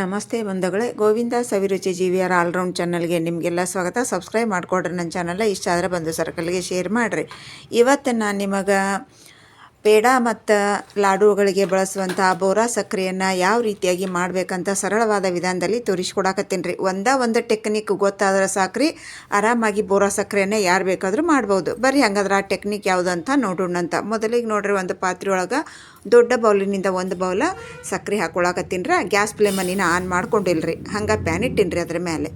ನಮಸ್ತೆ ಬಂಧುಗಳೇ. ಗೋವಿಂದ ಸವಿರುಚಿ ಜೀವಿಯರ ಆಲ್ರೌಂಡ್ ಚಾನಲ್ಗೆ ನಿಮಗೆಲ್ಲ ಸ್ವಾಗತ. ಸಬ್ಸ್ಕ್ರೈಬ್ ಮಾಡಿಕೊಡ್ರಿ ನನ್ನ ಚಾನಲ್ ಇಷ್ಟ ಆದರೆ ಬಂದು ಸರ್ಕಲ್ಗೆ ಶೇರ್ ಮಾಡಿರಿ. ಇವತ್ತು ನಾನು ನಿಮಗೆ ಪೇಡ ಮತ್ತು ಲಾಡುಗಳಿಗೆ ಬಳಸುವಂಥ ಬೋರಾ ಸಕ್ಕರೆಯನ್ನು ಯಾವ ರೀತಿಯಾಗಿ ಮಾಡಬೇಕಂತ ಸರಳವಾದ ವಿಧಾನದಲ್ಲಿ ತೋರಿಸ್ಕೊಡಕತ್ತೀನಿ ರೀ. ಒಂದೇ ಒಂದು ಟೆಕ್ನಿಕ್ ಗೊತ್ತಾದ್ರೆ ಸಾಕ್ರಿ. ಆರಾಮಾಗಿ ಬೋರಾ ಸಕ್ಕರೆಯನ್ನು ಯಾರು ಬೇಕಾದರೂ ಮಾಡ್ಬೋದು. ಬರ್ರಿ ಹಂಗಾದ್ರೆ ಆ ಟೆಕ್ನಿಕ್ ಯಾವುದು ಅಂತ. ನೋಡೋಣಂತ ಮೊದಲಿಗೆ ನೋಡ್ರಿ ಒಂದು ಪಾತ್ರೆ ಒಳಗೆ ದೊಡ್ಡ ಬೌಲಿನಿಂದ ಒಂದು ಬೌಲ ಸಕ್ಕರೆ ಹಾಕೊಳಕತ್ತೀನಿ ಗ್ಯಾಸ್ ಅನ್ನ ಆನ್ ಮಾಡ್ಕೊಂಡಿಲ್ರಿ. ಹಂಗೆ ಪ್ಯಾನ್ ಇಟ್ಟಿನಿ ರೀ ಅದ್ರ ಮೇಲೆ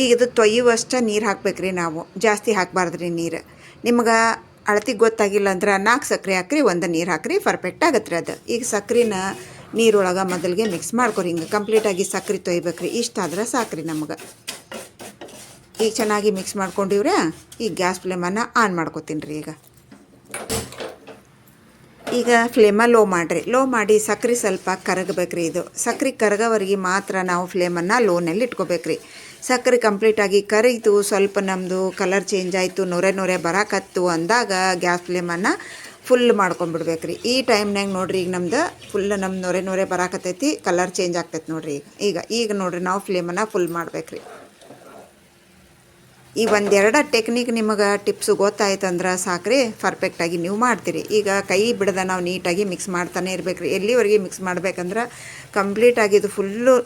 ಈಗ ಇದು ತೊಯ್ಯುವಷ್ಟು ನೀರು ಹಾಕ್ಬೇಕ್ರಿ ನಾವು. ಜಾಸ್ತಿ ಹಾಕ್ಬಾರ್ದ್ರಿ ನೀರು. ನಿಮ್ಗೆ ಅಳತಿ ಗೊತ್ತಾಗಿಲ್ಲ ಅಂದ್ರೆ ನಾಲ್ಕು ಸಕ್ಕರೆ ಹಾಕ್ರಿ, ಒಂದು ನೀರು ಹಾಕ್ರಿ ಪರ್ಫೆಕ್ಟ್ ಆಗತ್ತೆ ರೀ ಅದು. ಈಗ ಸಕ್ರೆನ ನೀರೊಳಗೆ ಮೊದಲಿಗೆ ಮಿಕ್ಸ್ ಮಾಡ್ಕೊರಿ, ಹಿಂಗೆ ಕಂಪ್ಲೀಟಾಗಿ ಸಕ್ಕರೆ ತೊಯ್ಬೇಕ್ರಿ. ಇಷ್ಟಾದ್ರೆ ಸಾಕ್ರಿ ನಮ್ಗೆ. ಈಗ ಚೆನ್ನಾಗಿ ಮಿಕ್ಸ್ ಮಾಡ್ಕೊಂಡಿವ್ರೆ ಈಗ ಗ್ಯಾಸ್ ಫ್ಲೇಮನ್ನು ಆನ್ ಮಾಡ್ಕೊತೀನಿ ರೀ ಈಗ. ಈಗ ಫ್ಲೇಮ ಲೋ ಮಾಡಿರಿ. ಲೋ ಮಾಡಿ ಸಕ್ಕರೆ ಸ್ವಲ್ಪ ಕರಗಬೇಕ್ರಿ ಇದು. ಸಕ್ಕರೆ ಕರಗೋವರೆಗೆ ಮಾತ್ರ ನಾವು ಫ್ಲೇಮನ್ನು ಲೋನಲ್ಲಿ ಇಟ್ಕೋಬೇಕ್ರಿ. ಸಕ್ಕರೆ ಕಂಪ್ಲೀಟಾಗಿ ಕರೀತು ಸ್ವಲ್ಪ ನಮ್ಮದು ಕಲರ್ ಚೇಂಜ್ ಆಯಿತು, ನೊರೆ ನೊರೆ ಬರಾಕತ್ತು ಅಂದಾಗ ಗ್ಯಾಸ್ ಫ್ಲೇಮನ್ನು ಫುಲ್ ಮಾಡ್ಕೊಂಬಿಡ್ಬೇಕ್ರಿ ಈ ಟೈಮ್ನಾಗ ನೋಡ್ರಿ ಈಗ ನಮ್ದು ಫುಲ್ ನಮ್ಮ ನೊರೆ ನೊರೆ ಬರಾಕತ್ತೈತಿ ಕಲರ್ ಚೇಂಜ್ ಆಗ್ತೈತಿ ನೋಡ್ರಿ ಈಗ. ಈಗ ಈಗ ನೋಡ್ರಿ ನಾವು ಫ್ಲೇಮನ್ನು ಫುಲ್ ಮಾಡ್ಬೇಕ್ರಿ. ಈ ಒಂದೆರಡು ಟೆಕ್ನಿಕ್ ನಿಮಗೆ ಟಿಪ್ಸು ಗೊತ್ತಾಯ್ತಂದ್ರೆ ಸಾಕ್ರಿ ಪರ್ಫೆಕ್ಟಾಗಿ ನೀವು ಮಾಡ್ತೀರಿ. ಈಗ ಕೈ ಬಿಡದ ನಾವು ನೀಟಾಗಿ ಮಿಕ್ಸ್ ಮಾಡ್ತಾನೆ ಇರ್ಬೇಕು ರೀ ಎಲ್ಲಿವರೆಗೆ ಮಿಕ್ಸ್ ಮಾಡ್ಬೇಕಂದ್ರೆ ಕಂಪ್ಲೀಟಾಗಿ ಇದು ಫುಲ್ಲು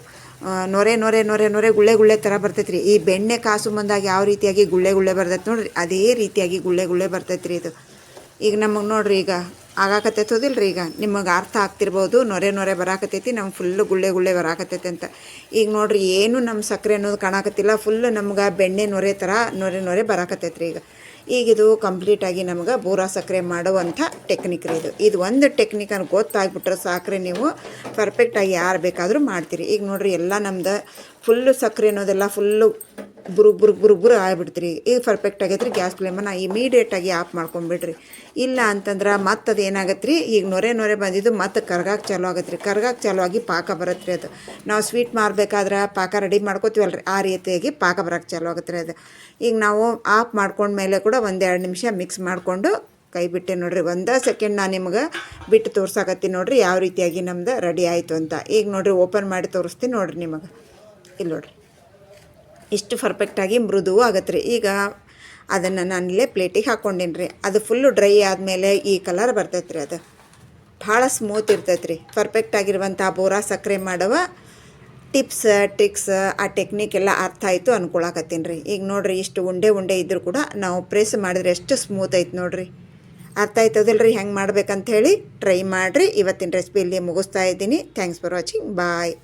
ನೊರೆ ನೊರೆ ನೊರೆ ನೊರೆ, ಗುಳ್ಳೆ ಗುಳ್ಳೆ ಥರ ಬರ್ತೈತೆ ರೀ ಈ ಬೆಣ್ಣೆ ಕಾಸು ಬಂದಾಗ ಯಾವ ರೀತಿಯಾಗಿ ಗುಳ್ಳೆ ಗುಳ್ಳೆ ಬರ್ತೈತೆ ನೋಡ್ರಿ. ಅದೇ ರೀತಿಯಾಗಿ ಗುಳ್ಳೆ ಗುಳ್ಳೆ ಬರ್ತೈತೆ ರೀ ಇದು. ಈಗ ನಮಗೆ ನೋಡ್ರಿ, ಈಗ ಆಗಾಕತ್ತೈತೋದಿಲ್ಲ ರೀ ಈಗ. ನಿಮಗೆ ಅರ್ಥ ಆಗ್ತಿರ್ಬೋದು, ನೊರೆ ನೊರೆ ಬರಾಕತ್ತೈತಿ ನಮ್ಗೆ ಫುಲ್ಲು ಗುಳ್ಳೆ ಗುಳ್ಳೆ ಬರಾಕತ್ತೈತೆ ಅಂತ. ಈಗ ನೋಡ್ರಿ, ಏನು ನಮ್ಮ ಸಕ್ಕರೆ ಅನ್ನೋದು ಕಾಣಾಕತ್ತಿಲ್ಲ ಫುಲ್ ನಮ್ಗೆ ಬೆಣ್ಣೆ, ನೊರೆ ಥರ ನೊರೆ ನೊರೆ ಬರಾಕತ್ತೈತ್ರಿ ಈಗ. ಈಗ ಇದು ಕಂಪ್ಲೀಟಾಗಿ ನಮ್ಗೆ ಬೂರಾ ಸಕ್ಕರೆ ಮಾಡುವಂಥ ಟೆಕ್ನಿಕ್ ರೀ ಇದು. ಇದು ಒಂದು ಟೆಕ್ನಿಕ್ ಅನ್ನು ಗೊತ್ತಾಗ್ಬಿಟ್ರೆ ಸಾಕ್ರೆ ನೀವು. ಪರ್ಫೆಕ್ಟಾಗಿ ಯಾರು ಬೇಕಾದರೂ ಮಾಡ್ತೀರಿ. ಈಗ ನೋಡಿರಿ, ಎಲ್ಲ ನಮ್ದು ಫುಲ್ಲು ಸಕ್ಕರೆ ಅನ್ನೋದೆಲ್ಲ ಫುಲ್ಲು ಬುರುಗ್ ಬುರುಗ್ ಬುರುಗ್ ಬುರು ಆಗ್ಬಿಡ್ತೀರಿ. ಈಗ ಪರ್ಫೆಕ್ಟ್ ಆಗೈತ್ರಿ ಗ್ಯಾಸ್ ಫ್ಲೇಮನ್ನು ಇಮಿಡಿಯೇಟಾಗಿ ಆಫ್ ಮಾಡ್ಕೊಂಬಿಡ್ರಿ. ಇಲ್ಲ ಅಂತಂದ್ರೆ ಮತ್ತೆ ಅದು ಏನಾಗತ್ತೆ ರೀ ಈಗ ನೊರೆ ನೊರೆ ಬಂದಿದ್ದು ಮತ್ತೆ ಕರ್ಗಾಕ್ ಚಾಲೂ ಆಗತ್ತೆ ರೀ ಕರ್ಗಾಕ್ ಚಾಲೂ ಆಗಿ ಪಾಕ ಬರತ್ತೆ ರೀ ಅದು. ನಾವು ಸ್ವೀಟ್ ಮಾಡಬೇಕಾದ್ರೆ ಪಾಕ ರೆಡಿ ಮಾಡ್ಕೋತೀವಲ್ಲ ಆ ರೀತಿಯಾಗಿ ಪಾಕ ಬರೋಕ್ಕೆ ಚಾಲೂ ಆಗತ್ತೆ ರೀ ಅದು. ಈಗ ನಾವು ಆಫ್ ಮಾಡ್ಕೊಂಡ್ಮೇಲೆ ಕೂಡ ಒಂದೆರಡು ನಿಮಿಷ ಮಿಕ್ಸ್ ಮಾಡಿಕೊಂಡು ಕೈ ಬಿಟ್ಟೆ ನೋಡ್ರಿ. ಒಂದು ಸೆಕೆಂಡ್ ನಾನು ನಿಮ್ಗೆ ಬಿಟ್ಟು ತೋರ್ಸಾಕತ್ತೀನಿ ನೋಡ್ರಿ. ಯಾವ ರೀತಿಯಾಗಿ ನಮ್ದು ರೆಡಿ ಆಯಿತು ಅಂತ. ಈಗ ನೋಡ್ರಿ ಓಪನ್ ಮಾಡಿ ತೋರಿಸ್ತೀನಿ ನೋಡ್ರಿ ನಿಮಗೆ. ಇಲ್ಲಿ ನೋಡ್ರಿ. ಇಷ್ಟು ಪರ್ಫೆಕ್ಟಾಗಿ ಮೃದುವು ಆಗತ್ತೆ ರೀ. ಈಗ ಅದನ್ನು ನಾನು ಇಲ್ಲೇ ಪ್ಲೇಟಿಗೆ ಹಾಕ್ಕೊಂಡೇನಿ ರೀ. ಅದು ಫುಲ್ಲು ಡ್ರೈ ಆದಮೇಲೆ ಈ ಕಲರ್ ಬರ್ತೈತೆ ರೀ ಅದು. ಭಾಳ ಸ್ಮೂತ್ ಇರ್ತೈತೆ ರೀ. ಪರ್ಫೆಕ್ಟ್ ಆಗಿರುವಂಥ ಬೋರಾ ಸಕ್ಕರೆ ಮಾಡುವ ಟಿಪ್ಸ್ ಟ್ರಿಕ್ಸ್ ಆ ಟೆಕ್ನಿಕ್ ಎಲ್ಲ ಅರ್ಥ ಆಯಿತು ಅನ್ಕೊಳಕತ್ತೀನಿ ರೀ. ಈಗ ನೋಡಿರಿ, ಇಷ್ಟು ಉಂಡೆ ಉಂಡೆ ಇದ್ದರೂ ಕೂಡ ನಾವು ಪ್ರೆಸ್ ಮಾಡಿದ್ರೆ ಎಷ್ಟು ಸ್ಮೂತ್ ಐತೆ ನೋಡಿರಿ. ಅರ್ಥ ಆಯ್ತದಲ್ಲ ರೀ ಹೆಂಗೆ ಮಾಡ್ಬೇಕಂತ ಹೇಳಿ ಟ್ರೈ ಮಾಡಿರಿ. ಇವತ್ತಿನ ರೆಸಿಪಿ ಇಲ್ಲಿ ಮುಗಿಸ್ತಾ ಇದ್ದೀನಿ. Thanks for watching bye